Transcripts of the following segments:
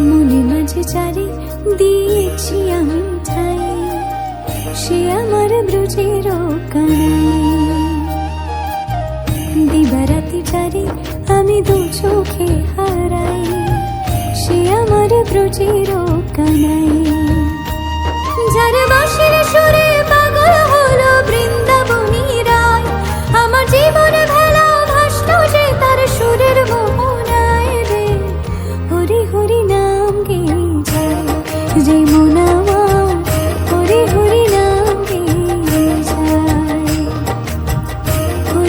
মনে মাঝে চারি দিয়েছি আমি ঠাই সে আমার ব্রুজের দিবারাতি চারি আমি দু চোখে হারাই। সে আমার ব্রুজের কানাই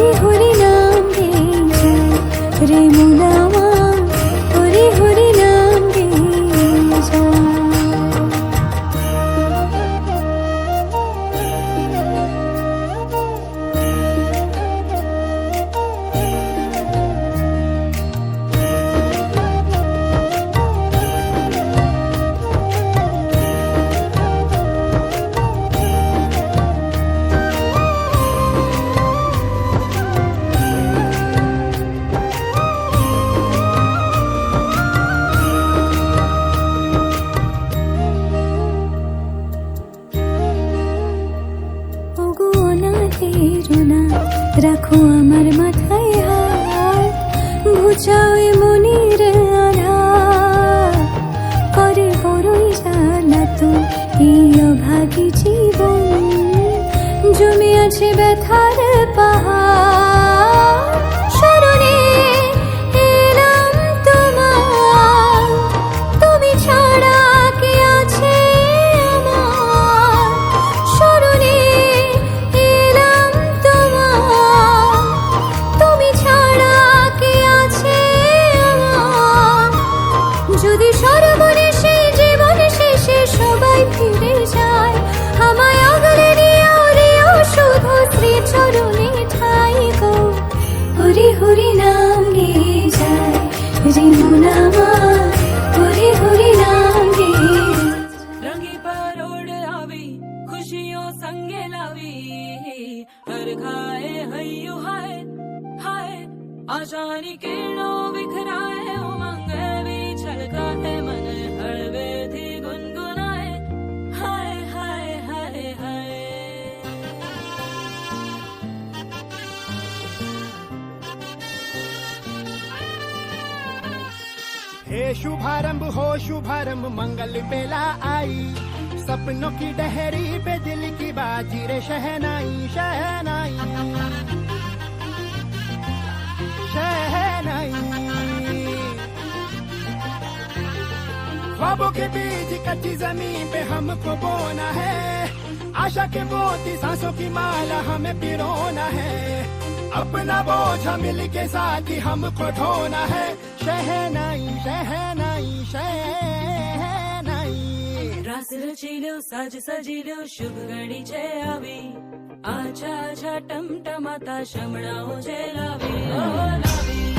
হরি হরি নাম রে রে না রাখো আমার মাথায় হাত ঘুচাও মনির আধার। করে বড়ই জানা তো এই অভাগী জীবন। জমে আছে ব্যথার शुभारंभ हो, शुभारंभ मंगल बेला आई। सपनों की डहरी पे दिल की बाजी रे, शहनाई शहनाई। शहनाई। ख्वाबों के बीज कच्ची ज़मीन पे हमको बोना है। आशा के मोती, सांसों की माला हमें पिरोना है। अपना बोझ मिल के साथ ही हमको ढोना है। શહેનાઈ શહેનાઈ શહેનાઈ રાસ રચી લ્યો સાજ સજી લ્યો શુભ ઘડી છે આવી આછા આછા ટમટમાતા શમણાઓ છે લાવી લાવી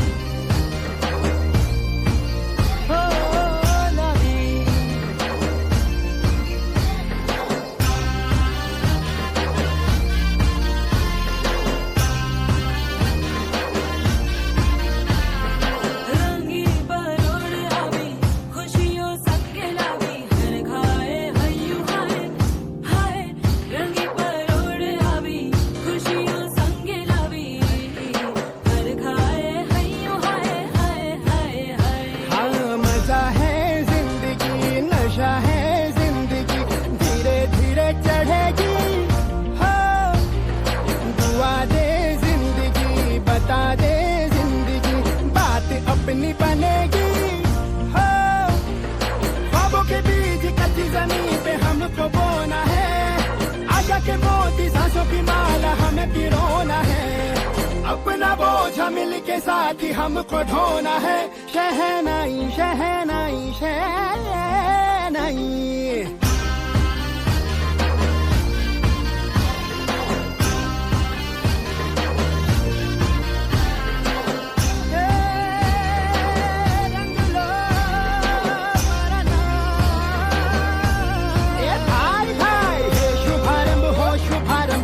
अपनी बनेगी हाँ के बीज कच्ची ज़मीन पे हमको बोना है आशा के मोती सांसों की माला हमें पिरोना है अपना बोझ मिल के साथ ही हमको ढोना है शहनाई शहनाई शहनाई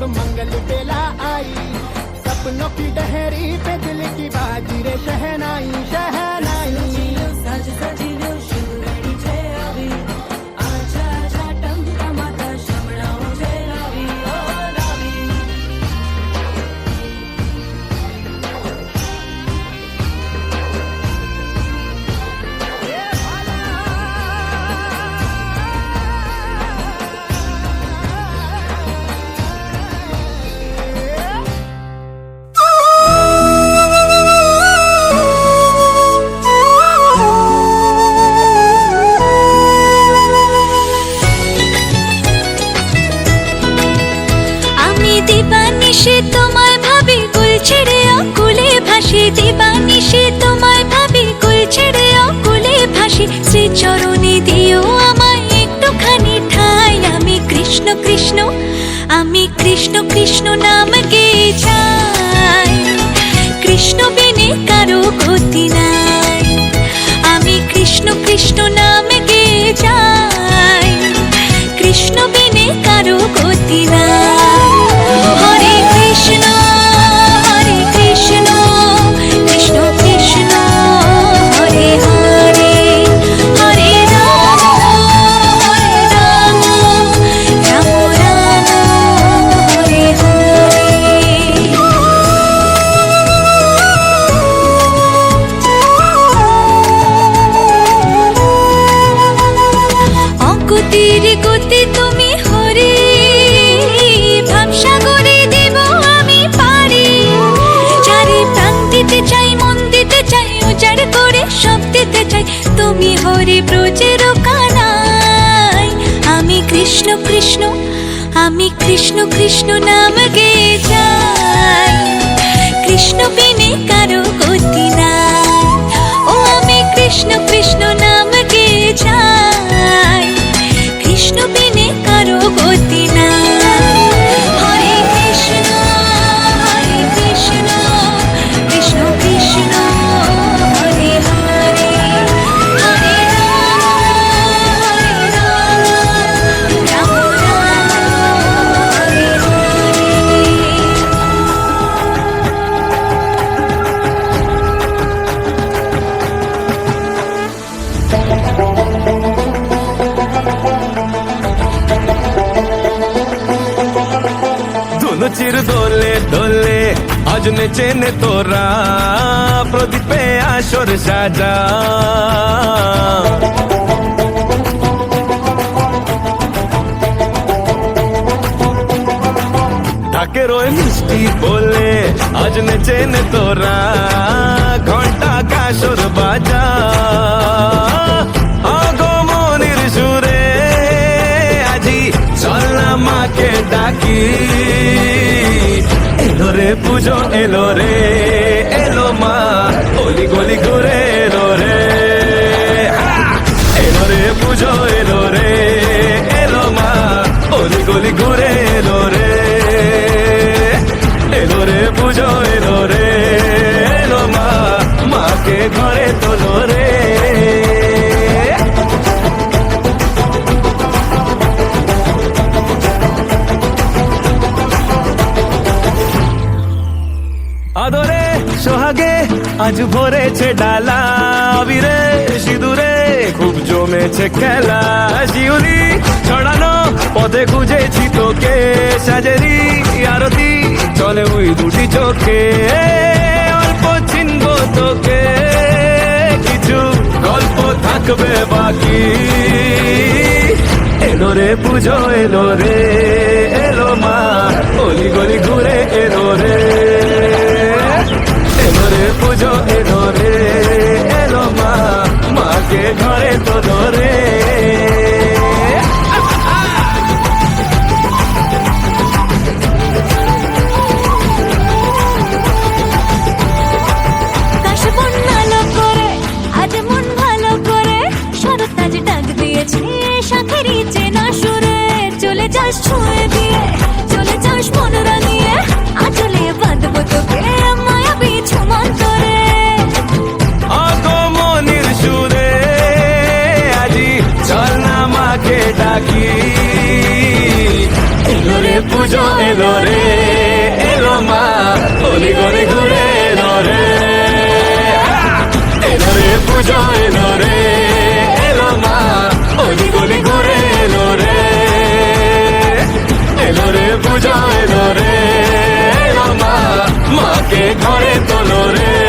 मंगल बेला आई। सपनों की डहरी पे दिल की बाजी रे शहनाई शहनाई। দিবানিশে তোমায় ভাবি কুল ছেড়ে, অকুলে ভাসি। দিবানিশে তোমায় ভাবি কুল ছেড়ে, অকুলে ভাসি। শ্রী চরণে দিও আমায় একটুখানি ঠাই। আমি কৃষ্ণ কৃষ্ণ, আমি কৃষ্ণ কৃষ্ণ নাম গে যাই কৃষ্ণ বিনে কারও ক্ষতি নাই। আমি কৃষ্ণ কৃষ্ণ নাম গে যাই কৃষ্ণ বিনে কারও ক্ষতি নাই। প্রদীপে আসর সাজা। ঢাকে রয়ে মিষ্টি বলে, আজ নেচে নে তোরা। ঘণ্টা কাসর বাজা। আগমনের সুরে, আজি চল্লা মাকে ডাকি। এলো রে, পুজো এলো রে, এলো মা গলি গলি ঘুরে এলো রে! এলো রে, পুজো এলো রে, এলো মা গলি গলি ঘুরে এলো রে। এলো রে, পুজো এলো রে, এলো মা, মাকে ঘরে তোলো রে। ডালা আবিরে সিঁদুরে খুব জমেছে খেলা। শিউলি ছড়ানো পথে খুঁজেছি তোকে, সাজেরি আরতি, চলে ওই দুটি চোখে। অল্প চিনব তোকে, কিছু গল্প থাকবে বাকি। এলো রে পুজো এলো রে। এলো রে পুজো, এলো রে, এলো মা গলি গলি ঘুরে এলো রে। এলো রে পুজো, এলো রে, এলো মা গলি গলি ঘুরে এলো রে। এলো রে পুজো, এলো রে, এলো মা, মাকে ঘরে তোলো রে।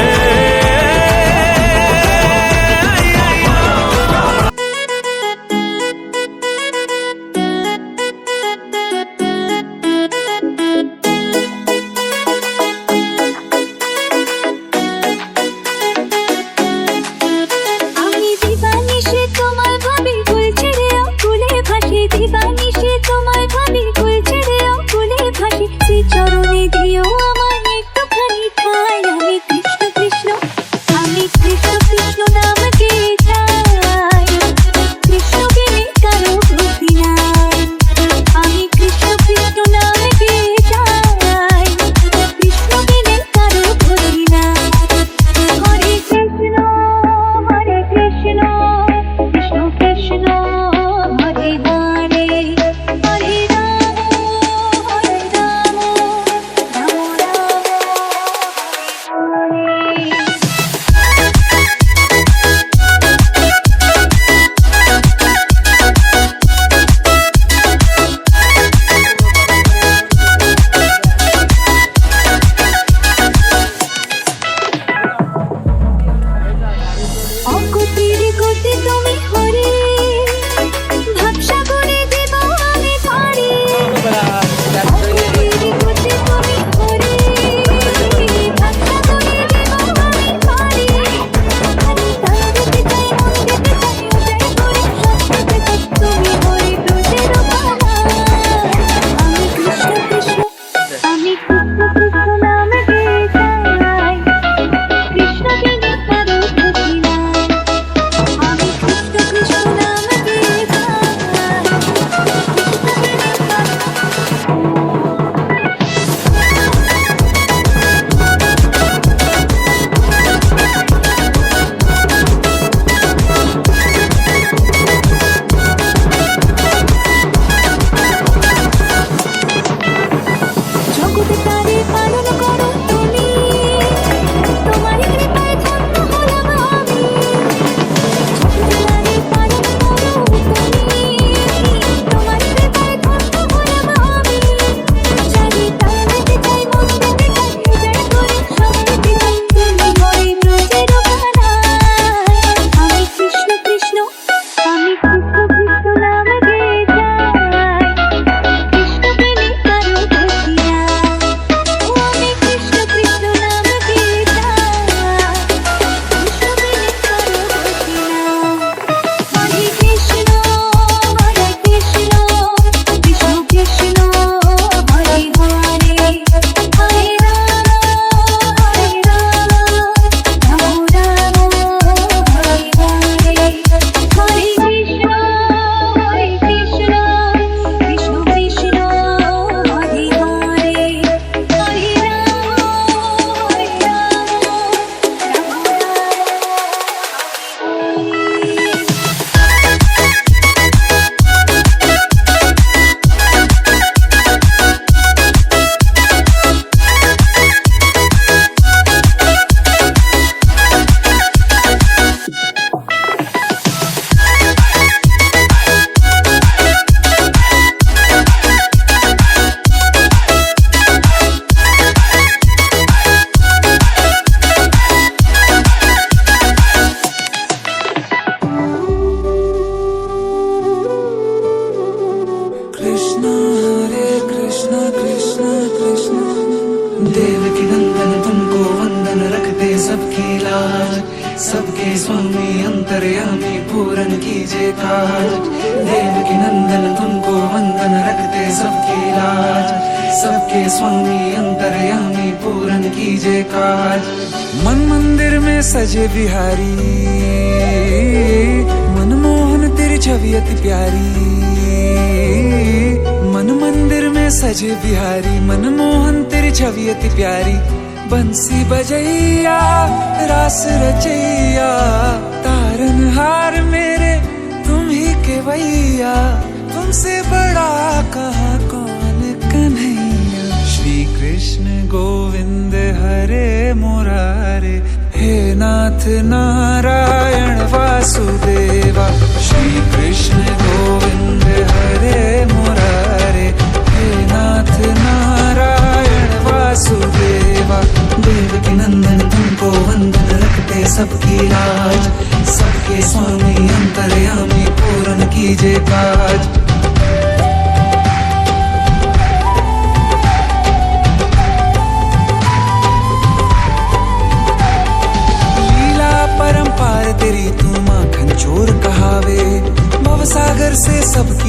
लाज, सबके स्वामी अंतर्यामी पूरन कीजिए काज। देव की नंदन तुमको वंदन रखते सबकी लाज, सबके स्वामी अंतर्यामी पूरन कीजिए काज। मन मंदिर में सजे बिहारी मनमोहन तेरी छवि अति प्यारी। मन मंदिर में सजे बिहारी मनमोहन तेरी छवि अति प्यारी। बंसी बजैया, रास रचैया तारन हार मेरे, तुम ही के भैया तुमसे बड़ा कहा कौन कन्हैया? श्री कृष्ण गोविंद हरे मुरारे, हे नाथ नारायण वासुदेवा। श्री कृष्ण गोविंद हरे मुरारे। वासुदेवा देव के नंदन, तुमको वंदन रखते सबकी लाज सबके स्वामी अंतर्यामी पूर्ण काज परंपार तेरी तू माखन चोर कहावे। भव सागर से सबकी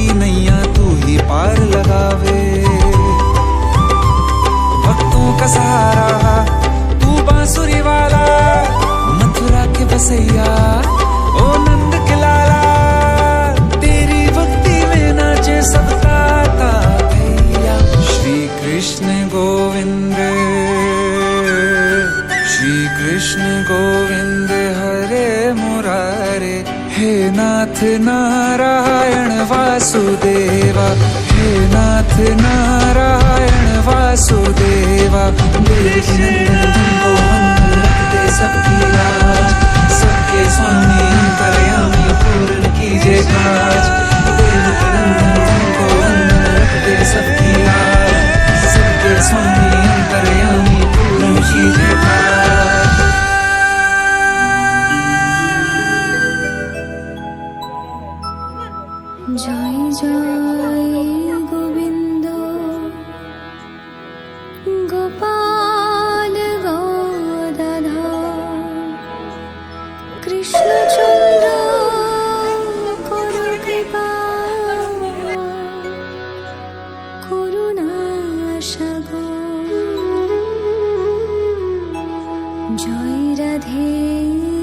জয় রাধে।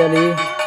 Dali.